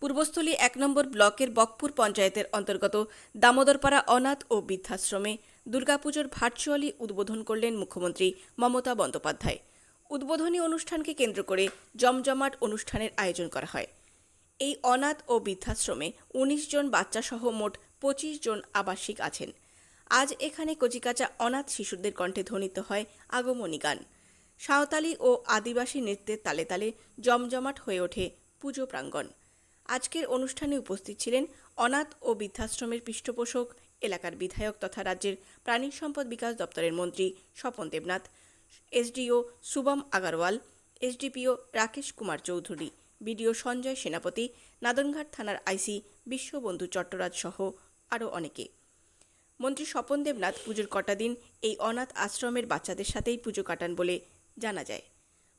পূর্বস্থলী এক নম্বর ব্লকের বকপুর পঞ্চায়েতের অন্তর্গত দামোদরপাড়া অনাথ ও বৃদ্ধাশ্রমে দুর্গাপুজোর ভার্চুয়ালি উদ্বোধন করলেন মুখ্যমন্ত্রী মমতা বন্দ্যোপাধ্যায়। উদ্বোধনী অনুষ্ঠানকে কেন্দ্র করে জমজমাট অনুষ্ঠানের আয়োজন করা হয়। এই অনাথ ও বৃদ্ধাশ্রমে উনিশ জন বাচ্চাসহ মোট পঁচিশ জন আবাসিক আছেন। আজ এখানে কচিকাচা অনাথ শিশুদের কণ্ঠে ধ্বনিত হয় আগমনী গান। সাঁওতালি ও আদিবাসী নৃত্যের তালে তালে জমজমাট হয়ে ওঠে পুজো প্রাঙ্গণ। আজকের অনুষ্ঠানে উপস্থিত ছিলেন অনাথ ও বৃদ্ধাশ্রমের পৃষ্ঠপোষক, এলাকার বিধায়ক তথা রাজ্যের প্রাণী সম্পদ বিকাশ দপ্তরের মন্ত্রী Swapan Debnath, SDO Shubham Agarwal, SDPO Rakesh Kumar Chowdhury, BDO Sanjay Senapati, Nadanghat থানার আইসি বিশ্ববন্ধু চট্টরাজ সহ আরও অনেকে। মন্ত্রী স্বপন দেবনাথ পুজোর কটা দিন এই অনাথ আশ্রমের বাচ্চাদের সাথেই পুজো কাটান বলে জানা যায়।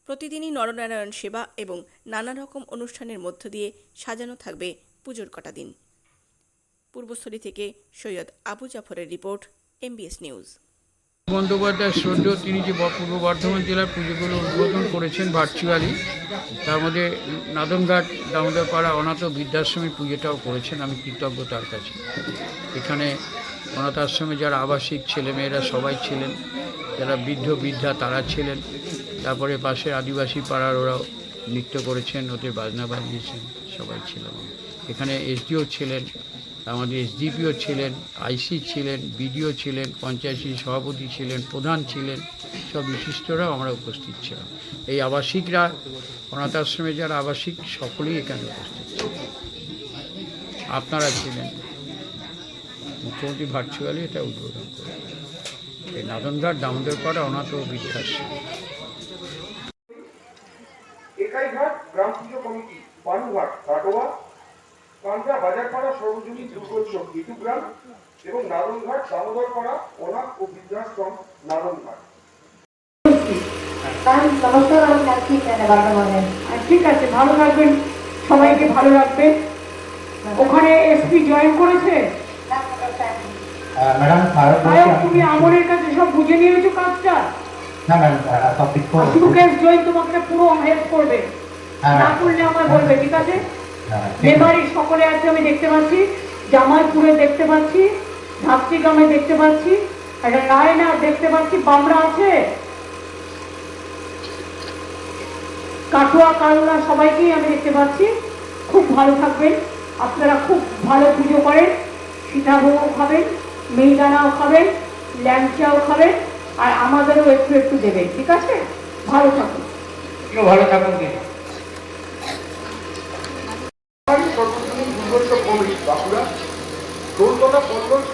প্রতিদিনই নরনারায়ণ সেবা এবং নানা রকম অনুষ্ঠানের মধ্য দিয়ে সাজানো থাকবে পুজোর কটা দিন। পূর্বস্থলী থেকে সৈয়দ আবু জাফরের রিপোর্ট, এমবিএস নিউজ। বন্দ্যোপাধ্যায় শ্রদ্ধ তিনি যে পূর্ব বর্ধমান জেলার পুজোগুলো উদ্বোধন করেছেন ভার্চুয়ালি, তার মধ্যে নাদনঘাট, দামোদরপাড়া, অনাথ বৃদ্ধাশ্রমের পুজোটাও করেছেন, আমি কৃতজ্ঞ তার কাছে। এখানে অনাথ আশ্রমে যারা আবাসিক ছেলেমেয়েরা সবাই ছিলেন, যারা বৃদ্ধ, বৃদ্ধা তারা ছিলেন। তারপরে পাশে আদিবাসী পাড়ার ওরাও নৃত্য করেছেন, ওদের বাজনা বাজিয়েছেন, সবাই ছিলেন এখানে এসডিও ছিলেন, আমাদের এসডিপিও ছিলেন, আইসি ছিলেন, বিডিও ছিলেন, পঞ্চায়েত সভাপতি ছিলেন, প্রধান ছিলেন, সব বিশিষ্টরাও আমরা উপস্থিত ছিলাম। এই আবাসিকরা অনাথ আশ্রমে যারা আবাসিক, সকলেই এখানে উপস্থিত ছিলেন। আপনারা ছিলেন মুখ্যমন্ত্রী ভার্চুয়ালি, এটা উদ্বোধন করেন এই নাদনঘাট, দামোদরপাড়া অনাথ ও বৃদ্ধাশ্রম। গ্রাম পুজো কমিটি বালুঘাট কাটোয়া কান্দ্রা বাজারপাড়া সর্বজনীন দুর্গোৎসব ইটুগ্রাম এবং নাদনঘাট দামোদরপাড়া অনাথ ও বৃদ্ধাশ্রম নমস্কার আর ঠিক আছে ভালো থাকবেন সবাইকে ভালো রাখবেন। ওখানে এসপি জয়েন করেছে? ম্যাডাম তুমি কাছে সব বুঝে নিয়েছো কাজটা? না সুকেশ জয়েন তোমাকে পুরো হেল্প করবে। না করলে আমায় বলবে ঠিক আছে? হ্যাঁ, মেমারি সকলে আছে আমি দেখতে পাচ্ছি। জামালপুরে দেখতে পাচ্ছি। ঝাপসিগ্রামে দেখতে পাচ্ছি। একটা রায়না দেখতে পাচ্ছি। বামরা আছে? কাটোয়া কালনা সবাইকেই আমি দেখতে পাচ্ছি। খুব ভালো থাকবেন। আপনারা খুব ভালো পুজো করেন। সীতাভোগও খাবেন মিহিদানাও খাবেন ল্যাংচাও খাবেন আর আমাদেরও একটু একটু দেবেন ঠিক আছে? ভালো থাকুন। ভালো থাকুন দিদি সর্বজনীন